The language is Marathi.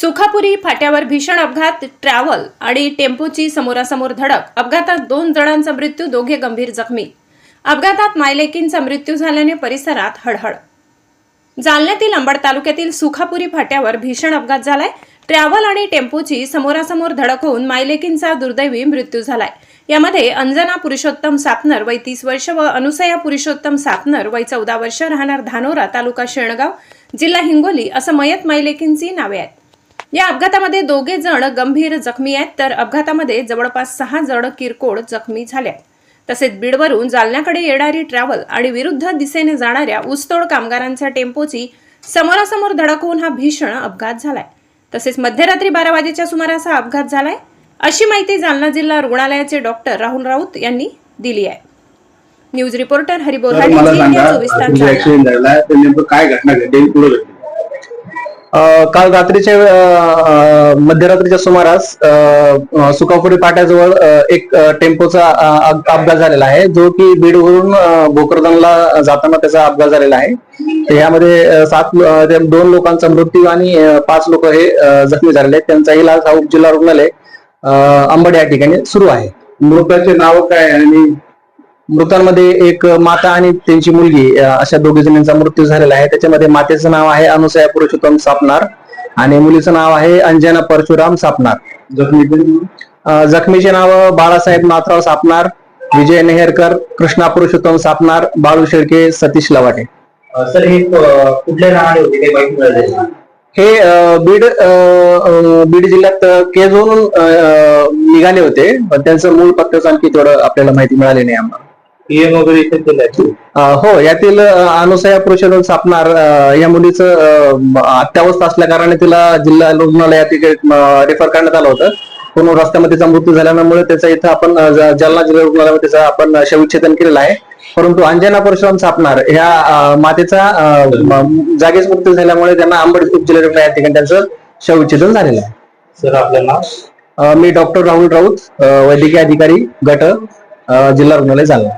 सुखापुरी फाट्यावर भीषण अपघात ट्रॅव्हल आणि टेम्पोची समोरासमोर धडक. अपघातात दोन जणांचा मृत्यू दोघे गंभीर जखमी. अपघातात मायलेकींचा मृत्यू झाल्याने परिसरात हळहळ जालन्यातील अंबड तालुक्यातील सुखापुरी फाट्यावर भीषण अपघात झालाय. ट्रॅव्हल आणि टेम्पोची समोरासमोर धडक होऊन मायलेकींचा दुर्दैवी मृत्यू झालाय. यामध्ये अंजना पुरुषोत्तम सापनर वय तीस वर्ष व अनुसया पुरुषोत्तम सापनर वय चौदा वर्ष राहणार धानोरा तालुका शेणगाव जिल्हा हिंगोली असं मयत मायलेकींची नावे आहेत. या अपघातामध्ये दोघे जण गंभीर जखमी आहेत. तर अपघातामध्ये जवळपास सहा जण किरकोळ जखमी झाले तसेच बीडवरून जालन्याकडे येणारी ट्रॅव्हल आणि विरुद्ध दिशेने जाणाऱ्या ऊसतोड कामगारांच्या टेम्पोची समोरासमोर धडक होऊन हा भीषण अपघात झालाय. तसेच मध्यरात्री बारा वाजेच्या सुमारास हा अपघात झालाय. अशी माहिती जालना जिल्हा रुग्णालयाचे डॉक्टर राहुल राऊत यांनी दिली आहे. न्यूज रिपोर्टर हरी तर बोराडे मला झी सांगा इंडिया चोवीस तास तुमचा जालना. ऍक्सिडेंट झाला तर नेमकं काय घटना घडली पुढे घडली? काल रात्रीच्या मध्यरात्रीच्या सुमारास सुकापुरी पाट्याजवळ एक टेम्पोचा अपघात झालेला आहे जो की बीडवरून भोकरदनला जाताना त्याचा अपघात झालेला आहे. यामध्ये सात दोन लोकांचा मृत्यू आणि पाच लोक हे जखमी झालेले आहेत. त्यांचा इलाज हा उपजिल्हा रुग्णालय अंबड या ठिकाणी सुरू आहे. मृताचे नाव काय आणि मृतांमध्ये एक माता आणि त्यांची मुलगी अशा दोघी जणांचा मृत्यू झालेला आहे. त्याच्यामध्ये मातेचं नाव आहे अनुसया पुरुषोत्तम सापनार आणि मुलीचं नाव आहे अंजना परशुराम सापनार जखमी जखमीचे नाव बाळासाहेब नाथराव सापनार विजय नेहरकर कृष्णा पुरुषोत्तम सापनार बाळू शेळके सतीश लवाटे. सर हे कुठल्या राहणे होते? हे बीड बीड जिल्ह्यात केजवरून निघाले होते. पण त्यांचं मूळ पत्त्याचं आणखी थोडं आपल्याला माहिती मिळाली नाही आम्हाला. पीएम वगैरे इथे केलंय हो यातील अनुसया सापनार अ, या मुलीचं अत्यावस्था असल्या कारणाने तिला जिल्हा रुग्णालयात रेफर करण्यात आलं होतं. पूर्ण रस्त्यामध्ये तिचा मृत्यू झाल्यामुळे त्याचा इथं आपण जालना जिल्हा रुग्णालयामध्ये त्याचा आपण शवविच्छेदन केलेलं आहे. परंतु अंजना परशुराम सापनार ह्या मातेचा जागीच मृत्यू झाल्यामुळे त्यांना अंबड उपजिल्हा रुग्णालयात ठिकाणी त्यांचं शवविच्छेदन झालेलं आहे. सर आपलं नाव? मी डॉक्टर राहुल राऊत वैद्यकीय अधिकारी गट जिल्हा रुग्णालय जालना.